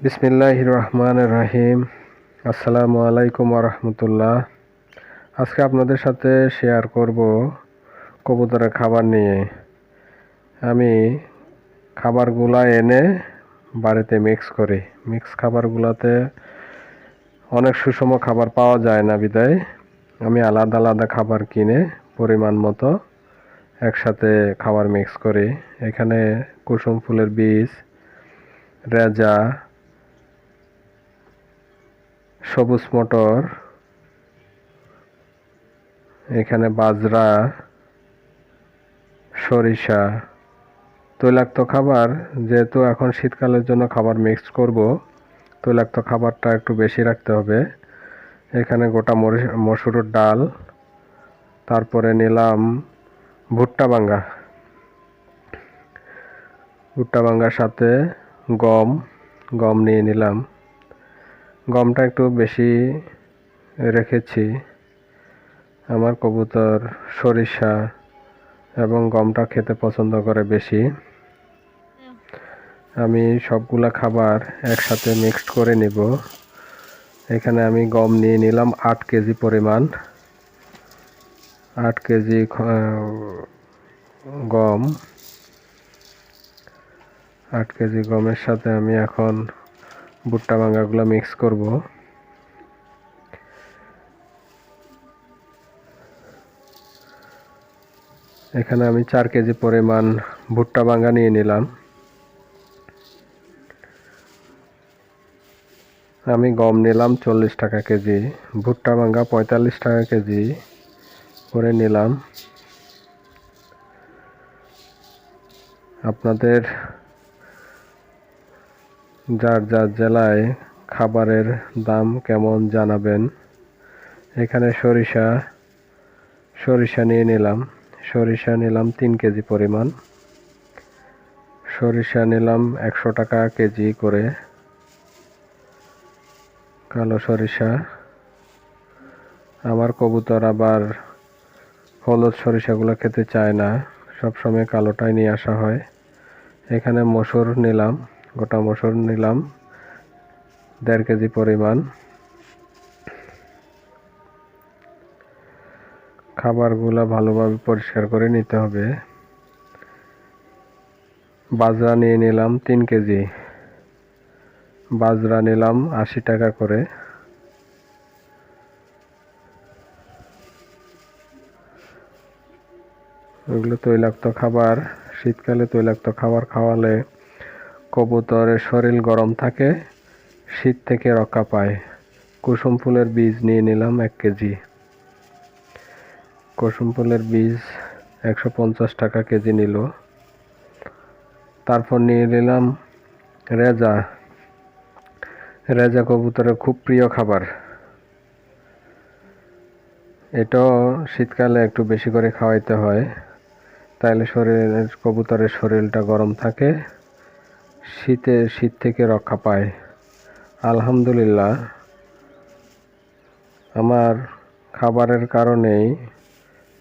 বিসমিল্লাহ রহমান রাহিম আসসালামু আলাইকুম রহমতুল্লাহ আজকে আপনাদের সাথে শেয়ার করব কবুতরের খাবার নিয়ে। আমি খাবারগুলা এনে বাড়িতে মিক্স করি। মিক্স খাবারগুলোতে অনেক সুষম খাবার পাওয়া যায় না বিদায়। আমি আলাদা আলাদা খাবার কিনে পরিমাণ মতো একসাথে খাবার মিক্স করি। এখানে কুসুম ফুলের বীজ, রেজা সবুজ মটর, এখানে বাজরা, সরিষা, তৈলাক্ত খাবার, যেহেতু এখন শীতকালের জন্য খাবার মিক্স করব, তৈলাক্ত খাবারটা একটু বেশি রাখতে হবে। এখানে গোটা মসুরের ডাল, তারপরে নিলাম ভুট্টা বাঙ্গা ভুট্টা বাঙ্গার সাথে গম গম নিয়ে নিলাম। গমটা একটু বেশি রেখেছি। আমার কবুতর সরিষা এবং গমটা খেতে পছন্দ করে বেশি। আমি সবগুলা খাবার একসাথে মিক্সড করে নিব। এখানে আমি গম নিয়ে নিলাম আট কেজি পরিমাণ। আট কেজি গম। আট কেজি গমের সাথে আমি এখন ভুট্টা ভাঙাগুলো মিক্স করব। এখানে আমি চার কেজি পরিমাণ ভুট্টা ভাঙা নিয়ে নিলাম। আমি গম নিলাম চল্লিশ টাকা কেজি, ভুট্টা ভাঙা পঁয়তাল্লিশ টাকা কেজি করে নিলাম। আপনাদের যার যার জেলায় খাবারের দাম কেমন জানাবেন? এখানে সরিষা সরিষা নিয়ে নিলাম। সরিষা নিলাম তিন কেজি পরিমাণ। সরিষা নিলাম একশো টাকা কেজি করে। কালো সরিষা। আমার কবুতর আবার হলুদ সরিষাগুলো খেতে চায় না। সবসময় কালোটাই নিয়ে আসা হয়। এখানে মসুর নিলাম। গোটা মসুর নিলাম। দেড় কেজি পরিমাণ। খাবারগুলো ভালোভাবে পরিষ্কার করে নিতে হবে। বাজরা নিয়ে নিলাম তিন কেজি। বাজরা নিলাম আশি টাকা করে। ওগুলো তৈলাক্ত খাবার, শীতকালে তৈলাক্ত খাবার খাওয়ালে কবুতরের শরীর গরম থাকে, শীত থেকে রক্ষা পায়। কুসুম ফুলের বীজ নিয়ে নিলাম এক কেজি। কুসুম ফুলের বীজ একশো পঞ্চাশ টাকা কেজি নিল। তারপর নিয়ে নিলাম রেজা। রেজা কবুতরের খুব প্রিয় খাবার। এটাও শীতকালে একটু বেশি করে খাওয়াইতে হয়, তাইলে শরীরের, কবুতরের শরীরটা গরম থাকে। শীতে শীত থেকে রক্ষা পায়। আলহামদুলিল্লাহ, আমার খাবারের কারণেই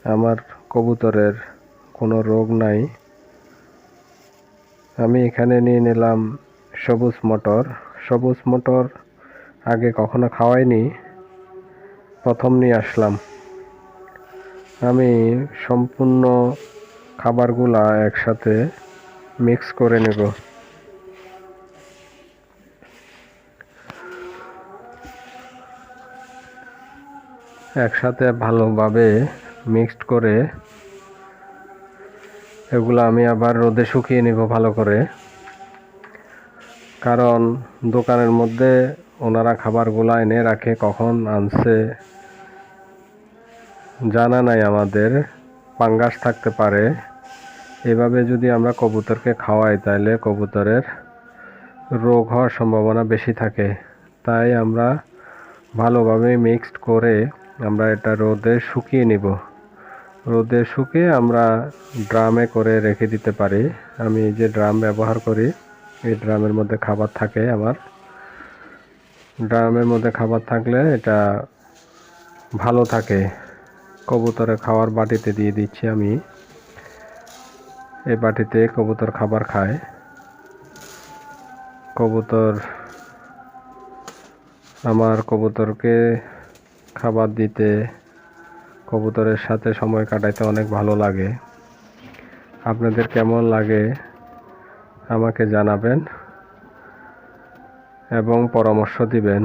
আমার কবুতরের কোনো রোগ নাই। আমি এখানে নিয়ে নিলাম সবুজ মটর। সবুজ মটর আগে কখনো খাওয়াইনি, প্রথম নিয়ে আসলাম। আমি সম্পূর্ণ খাবারগুলা একসাথে মিক্স করে নেব। একসাথে ভালোভাবে মিক্সড করে এগুলো আমি আবার রোদে শুকিয়ে নেব ভালো করে। কারণ দোকানের মধ্যে ওনারা খাবারগুলো এনে রাখে, কখন আনছে জানা নাই আমাদের। পাঙ্গাস থাকতে পারে। এভাবে যদি আমরা কবুতরকে খাওয়াই, তাহলে কবুতরের রোগ হওয়ার সম্ভাবনা বেশি থাকে। তাই আমরা ভালোভাবে মিক্সড করে আমরা এটা রোদে শুকিয়ে নিব। রোদে শুকিয়ে আমরা ড্রামে করে রেখে দিতে পারি। আমি যে ড্রাম ব্যবহার করি, এই ড্রামের মধ্যে খাবার থাকে আমার। ড্রামের মধ্যে খাবার থাকলে এটা ভালো থাকে। কবুতরে খাওয়ার বাটিতে দিয়ে দিচ্ছি আমি। এই বাটিতে কবুতর খাবার খায়। কবুতর, আমার কবুতরকে খাবার দিতে, কবুতরের সাথে সময় কাটাইতে অনেক ভালো লাগে। আপনাদের কেমন লাগে আমাকে জানাবেন এবং পরামর্শ দিবেন।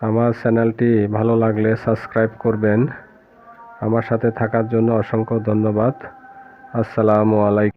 আমার চ্যানেলটি ভালো লাগলে সাবস্ক্রাইব করবেন। আমার সাথে থাকার জন্য অসংখ্য ধন্যবাদ। আসসালামু আলাইকুম।